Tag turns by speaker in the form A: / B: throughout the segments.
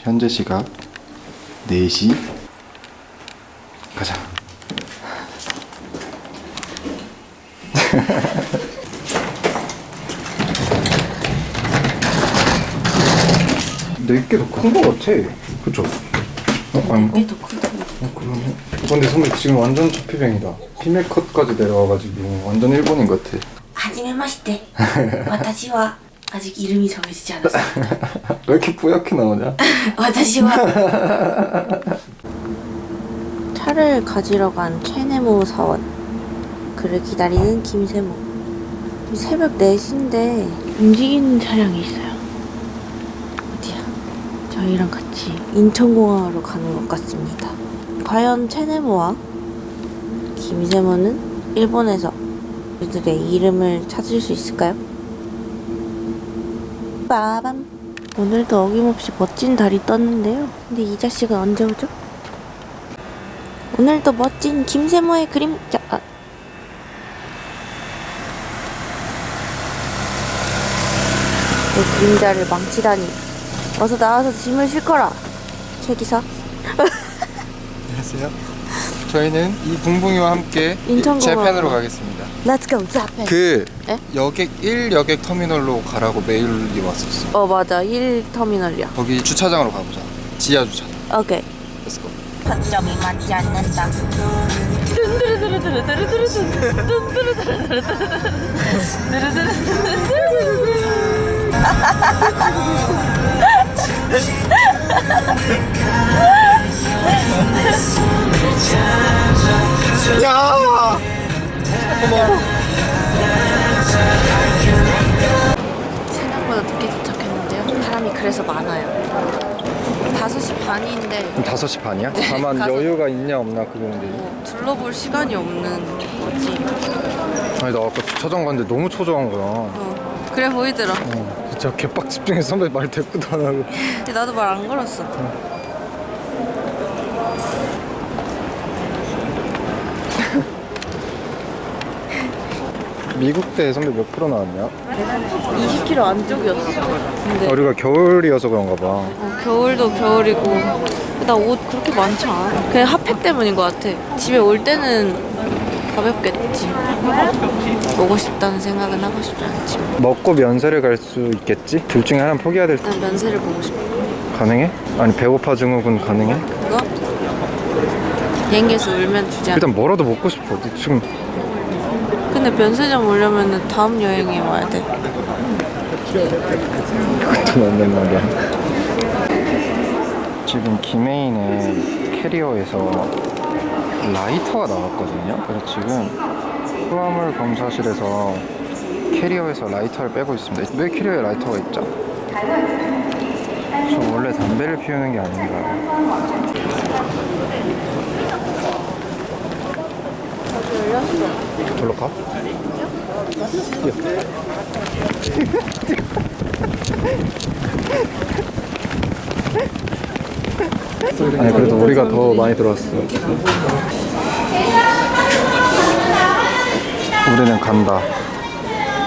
A: 현재 시각 4시 가자 내게 더 큰 거 같아 그쵸? 어? 아닌가?
B: 이게 더 크다.
A: 어, 그러네. 근데 선배 지금 완전 초피뱅이다. 피멜컷까지 내려와가지고 완전 일본인 것 같아.
B: はじめまして。私は 아직 이름이 정해지지 않았습니다.
A: 왜 이렇게 뿌옇게 나오냐?
B: 私は 차를 가지러 간 최네모 사원. 그를 기다리는 김세모. 새벽 4시인데 움직이는 차량이 있어요. 어디야? 저희랑 같이 인천공항으로 가는 것 같습니다. 과연 최네모와 김세모는 일본에서 그들의 이름을 찾을 수 있을까요? 빠밤. 오늘도 어김없이 멋진 달이 떴는데요. 근데 이 자식은 언제 오죠? 오늘도 멋진 김세모의 그림 자. 아. 내 그림자를 망치다니. 어서 나와서 짐을 실거라. 최기사.
A: 안녕하세요. 저희는 이 붕붕이와 함께
B: 인천공항.
A: 재팬으로 가겠습니다.
B: Let's go, 자펜.
A: 그
B: 에?
A: 여객 1 여객 터미널로 가라고 메일이 왔었어.
B: 어 맞아 1 터미널이야.
A: 거기 주차장으로 가보자. 지하 주차장.
B: 오케이.
A: Let's go.
B: 초점이 맞지 않는다.
A: 야!
B: 생각보다 늦게 도착했는데요. 사람이 그래서 많아요. 5시 반인데
A: 5시 반이야?
B: 네,
A: 다만
B: 가서-
A: 여유가 있냐 없나 그건데.
B: 뭐 둘러볼 시간이 없는 거지.
A: 아니 나 아까 주차장 갔는데 너무 초조한 거야.
B: 어, 그래 보이더라.
A: 어, 진짜 개빡 집중해서 선배 말 대꾸도 안 하고.
B: 근데 나도 말 안 걸었어.
A: 미국 때 선배 몇 프로 나왔냐?
B: 20km 안쪽이었어. 근데
A: 어, 우리가 겨울이어서 그런가 봐.
B: 어, 겨울도 겨울이고 나 옷 그렇게 많지 않아. 그냥 핫팩 때문인 것 같아. 집에 올 때는 가볍겠지. 오고 싶다는 생각은 하고 싶지 않지.
A: 먹고 면세를 갈 수 있겠지? 둘 중에 하나 포기해야 될 수.
B: 난 면세를 보고 싶어.
A: 가능해? 아니 배고파 증후군 가능해?
B: 그거? 비행기에서 울면 주지 않아.
A: 일단 뭐라도 먹고 싶어. 지금
B: 근데 면세점 오려면 다음 여행에 와야 돼.
A: 그것도 맞는 말이야. 지금 김해인의 캐리어에서 라이터가 나왔거든요. 그래서 지금 수화물 검사실에서 캐리어에서 라이터를 빼고 있습니다. 왜 캐리어에 라이터가 있죠? 저 원래 담배를 피우는 게 아닌가요?
B: 열렸어.
A: 절로 가? 아니 그래도 우리가 더 많이 들어왔어. 우리는 간다.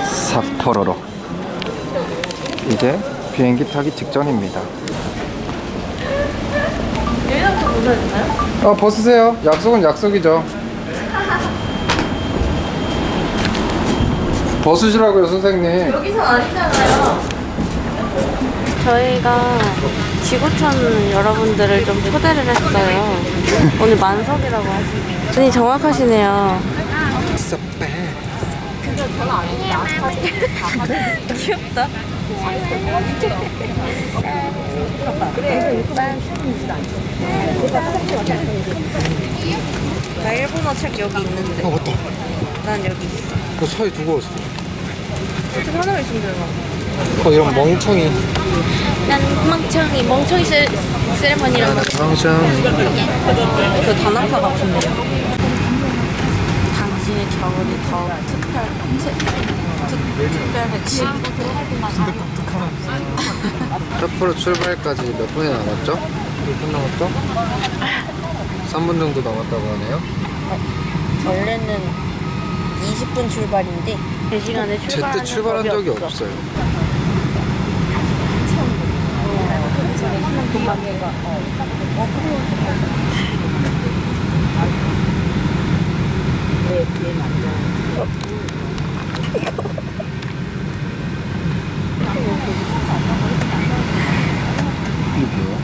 A: 삿포로로. 이제 비행기 타기 직전입니다.
B: 여기서부터 보셔야 되나요?
A: 어 벗으세요. 약속은 약속이죠. 벗으시라고요 선생님.
B: 여기선 아니잖아요. 저희가 지구촌 여러분들을 좀 초대를 했어요. 오늘 만석이라고 하시네요. 눈이 정확하시네요. 귀엽다. 나 일본어 책 여기 있는데.
A: 어 맞다.
B: 난 여기 있어.
A: 그 사이 두고 왔어.
B: 책 하나만 있으면 되나?
A: 어 이런 멍청이.
B: 난 멍청이, 멍청이 세, 세레머니라고.
A: 멍청이.
B: 그 단아파 같은데요. 당신의 겨울이 더욱 특별, 특, 특, 특별해지.
A: 札幌출발까지 몇 분이 남았죠? 1분 남았죠? 3분 정도 남았다고 하네요.
B: 원래는 20분 출발인데 3시간에
A: 제때 출발한 적이 없어요. 이게 뭐야?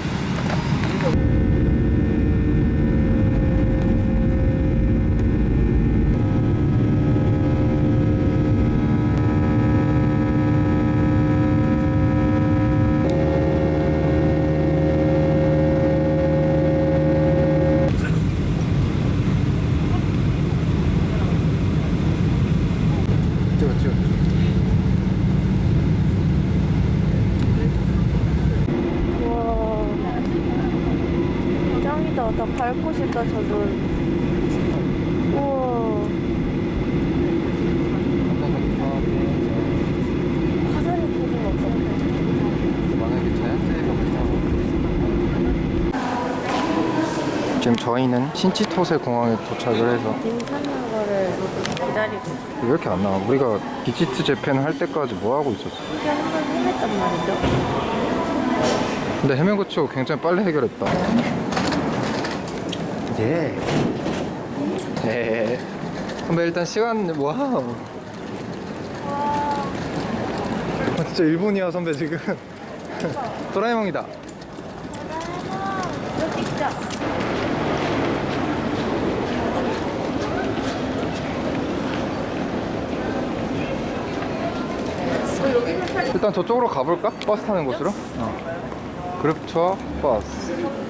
A: 찍어 찍어
B: 우와 짱이다 나 밟고 싶다 저는 우와
A: 지금 저희는 신치토세 공항에 도착을 해서
B: 괜찮은 거를 기다리고 있어
A: 왜 이렇게 안 나와? 우리가 비지트 재팬 할 때까지 뭐 하고 있었어?
B: 이게 한번 해냈단 말이죠
A: 근데 해면 고치고 굉장히 빨리 해결했다. 예. 예. 선배 일단 시간 와우. 아, 진짜 일본이야 선배 지금. 도라에몽이다.
B: 이거 찍자
A: 일단 저쪽으로 가볼까? 버스 타는 곳으로? 어. 그룹 투어 버스.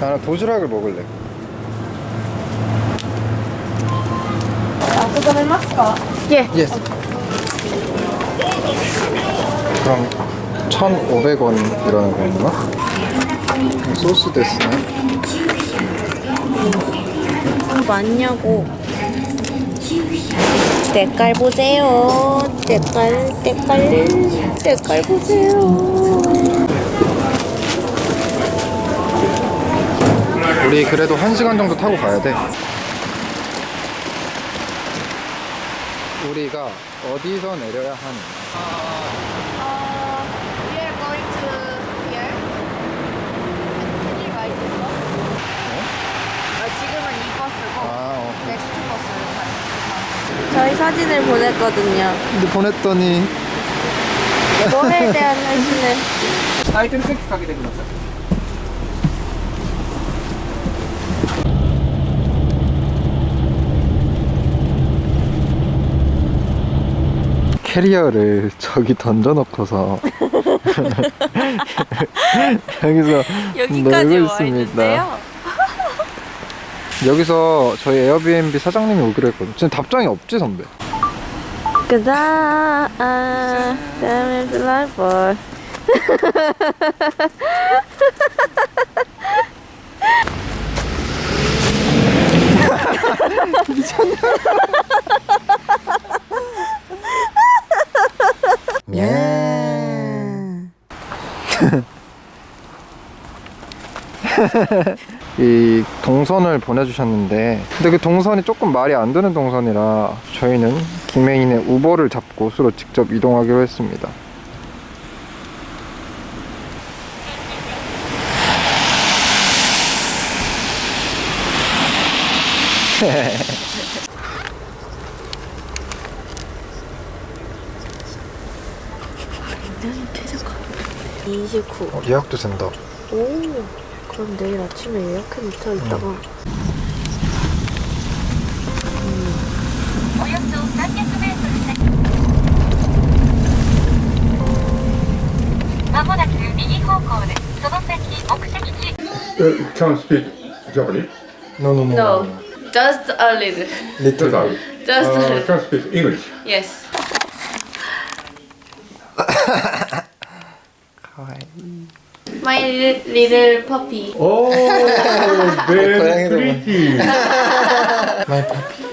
A: 나는 도시락을 먹을래.
B: 예
A: 예스. 그럼 1,500원 이라는 건가? 소스 데스네.
B: 맞냐고 때깔 보세요 때깔 때깔 때깔 보세요
A: 우리 그래도 1시간 정도 타고 가야 돼. 우리가 어디서 내려야 하는
B: 어? 아,
A: 어,
B: 어. 저희 사진을 보냈거든요.
A: 근데 보냈더니.
B: 네, 보낼
A: 때 하시는 아이템 획득하게 되고 나서 캐리어를 저기 던져놓고서 여기서
B: 여기까지
A: 놀고
B: 와
A: 있습니다. 여기서 저희 에어비앤비 사장님이 오기로 했거든. 지금 답장이 없지 선배?
B: 그다 아, damn it, life boy.
A: 미안. 이 동선을 보내주셨는데 근데 그 동선이 조금 말이 안 되는 동선이라 저희는 김해인의 우버를 잡고 수로 직접 이동하기로 했습니다.
B: 최저가 29.
A: 어, 예약도 된다.
B: 오, 그럼 내일 아침에 예약해 놓자 이따가.
C: およそ300メートル先。まもなく右方向です。その先目的地。
D: Uh, can speak Japanese?
A: No, no, no.
B: No, just a little.
A: Little.
B: Just a
D: Uh,
B: little.
D: can speak English?
B: Yes.
A: 하이.
B: My little puppy.
D: Oh, very
A: 고양이도
D: pretty.
A: 마이 파피.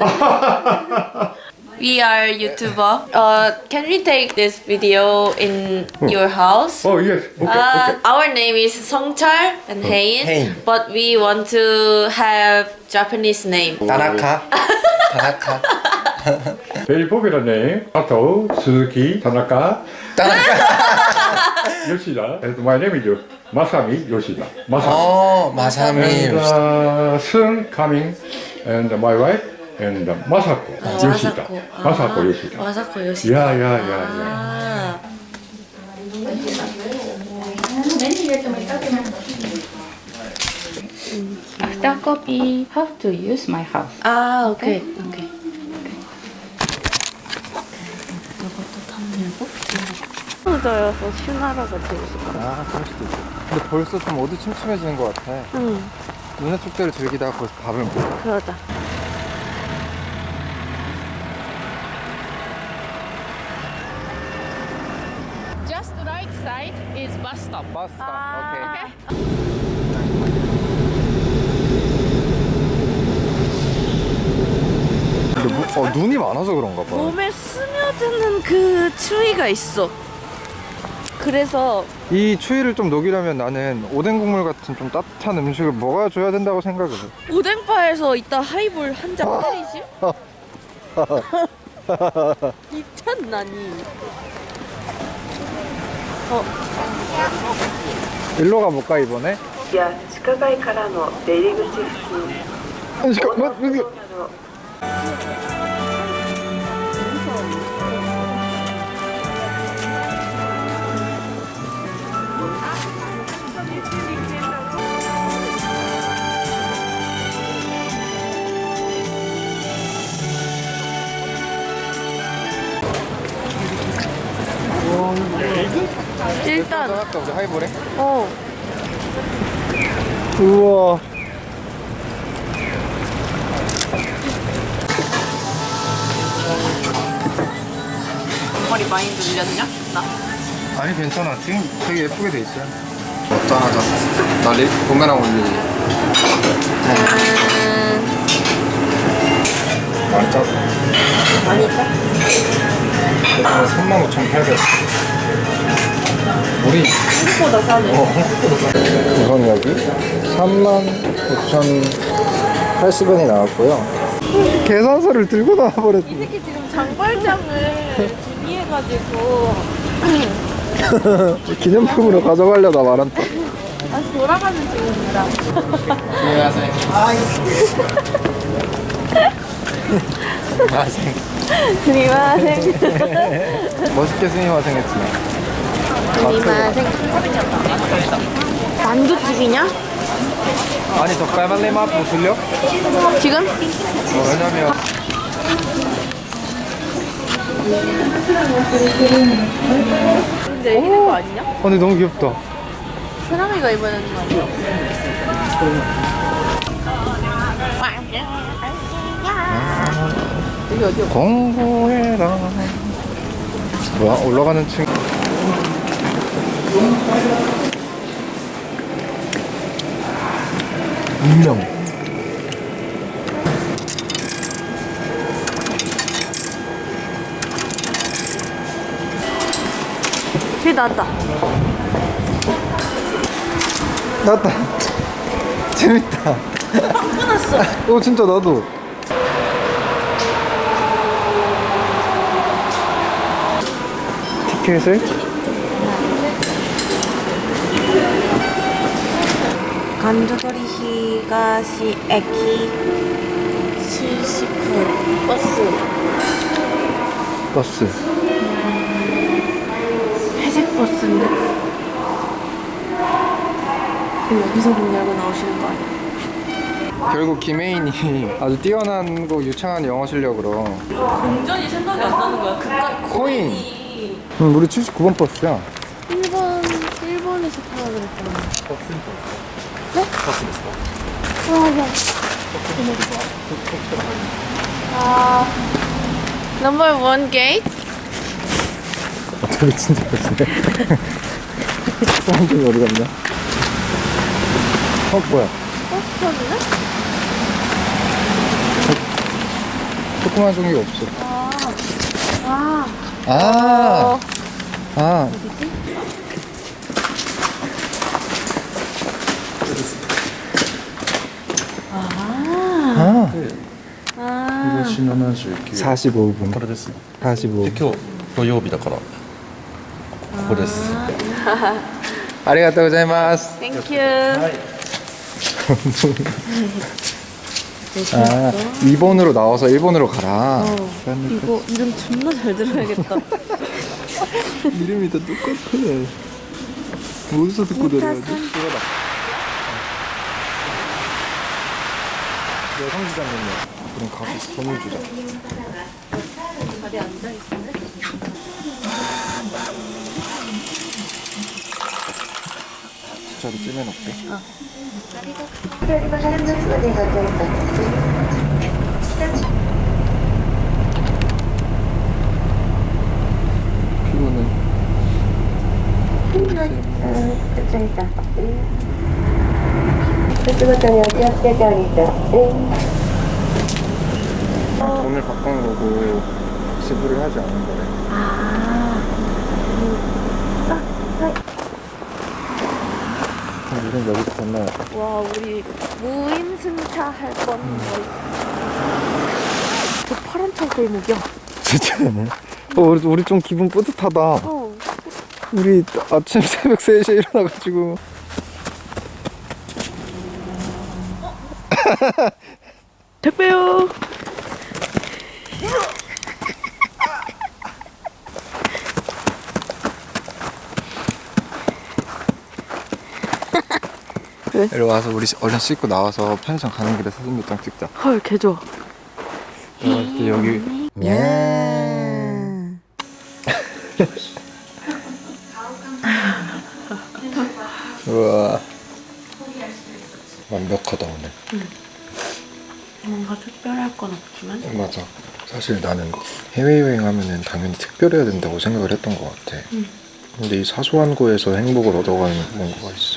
B: We are YouTuber. Uh, can we take this video in your house?
D: Oh, yes. Okay,
B: Uh,
D: okay.
B: our name is Songchal and Hein,
A: Hein.
B: but we want to have Japanese name.
A: 다나카. 다나카.
D: Very popular name. Sato, Suzuki, Tanaka, 吉田えっと、my name is まさみ
A: 吉田。まさ Oh, Masami.
D: And uh, soon coming, and my wife, and uh, Masako Yoshida. Masako Yoshida.
B: わざ
D: こよし Yeah, yeah, yeah,
B: yeah.
E: After copy, how to use my house.
B: ーあー OK OK 저여서 슈나라가 되고 싶어.
A: 아, 그럴 수도 있어. 근데 벌써 좀 어디 침침해지는 것 같아.
B: 응,
A: 눈의 축제를 즐기다가 벌써 밥을 먹어.
B: 그러자.
E: Just right side is bus stop.
A: 마스터.
B: 아.
A: 오케이. 근데 무, 어, 눈이 많아서 그런가 봐.
B: 몸에 스며드는 그 추위가 있어. 그래서
A: 이 추위를 좀 녹이려면 나는 오뎅 국물 같은 좀 따뜻한 음식을 먹어줘야 된다고 생각을 해.
B: 오뎅바에서 이따 하이볼 한 잔 때리지? 미쳤나니?
A: 일로 가볼까 이번에?
F: や地下街からの出入り口付近
A: 아, 잠깐만 여기
F: な
B: 일단
A: 아까 우리 하이볼에?
B: 어
A: 우와.
B: 머리 많이 눌렸냐? 나?
A: 아니 괜찮아 지금 되게 예쁘게 돼 있어요. 어쩌하자. 나 리, 봄에랑 올리. 많이 짜고.
B: 많이 짜?
A: 그래서 35,800원. 우리
B: 생각보다 싸네
A: 우선 여기 35,080원이 나왔고요. 계산서를 들고 나와버렸네.
B: 특히 지금 장발장을 준비해가지고
A: 기념품으로 가져가려다 말았다.
B: 다시 돌아가는 중입니다 스미마생
A: 멋있게 스미마생 했지.
B: 스미마생 만두집이냐?
A: 아니 저 빨간레 맛 들려?
B: 지금?
A: 어, 왜냐면
B: 근데 이런 거 아니냐?
A: 어, 근데 너무 귀엽다.
B: 사람이가 입어야 거 아니야? 여기 어디야?
A: 공부해라. 뭐야 올라가는 층. 인명.
B: 길 나왔다
A: 나왔다. 재밌다.
B: 끊었어
A: 어 진짜 나도. 티켓을
B: 간조거리 히가시 에키 시시쿠 버스
A: 버스.
B: 회색 버스인데 그럼 여기서 문 열고 나오시는 거 아니야?
A: 결국 김혜인이 아주 뛰어난 거 유창한 영어 실력으로
B: 동전이 생각이 안 나는 거야 그깟
A: 코인.
B: 코인이
A: 음, 우리 79번 버스야.
B: 1번 1번에서 타라 그랬잖아 아 넘버 원 게이트
A: 어떻게 진짜. 조그만 종이 어디 갔냐? 어 뭐야?
B: 버스 터미널?
A: 조그만 종이가 없어.
B: 아,
A: 아, 아. 아.
B: 아.
G: 79
A: 45분.
G: これです
A: 45분.
G: 今日土曜日だからここです
A: 아리가또 고자이마스.
B: 땡큐.
A: 아, 2번으로 나와서 1번으로 가라.
B: 이거 이름 존나 잘 들어야겠다.
A: 이름이 다 똑같아. 어디서 듣고 내려가지? 이거다. 여성지장님이야. 그럼 가서 선물 주자. 진짜로 찜해놓게.
F: 어.
A: 피부는
F: 그쪽이다. 그쪽은 어디야? 세장이다.
A: 돈을 바꾸는 거고 지불을 하지 않은 거래. 그럼 우린 여기 건너야 돼.
B: 와 우리 무임승차 할 뻔. 저 파란 차 골목이야.
A: 진짜 네. 어, 우리, 우리 좀 기분 뿌듯하다.
B: 어.
A: 우리 아침 새벽 3시에 일어나가지고.
B: 택배요.
A: 이리 와서 우리 얼른 씻고 나와서 편의점 가는 길에 사진 몇장 찍자.
B: 헐 개좋아.
A: 내가 봤을 때 여기. 야. 우와. 완벽하다 오늘.
B: 뭔가 특별할 건 없지만.
A: 맞아. 사실 나는 해외 여행 하면은 당연히 특별해야 된다고 생각을 했던 것 같아. 근데 이 사소한 거에서 행복을 얻어가는 뭔가가 있어.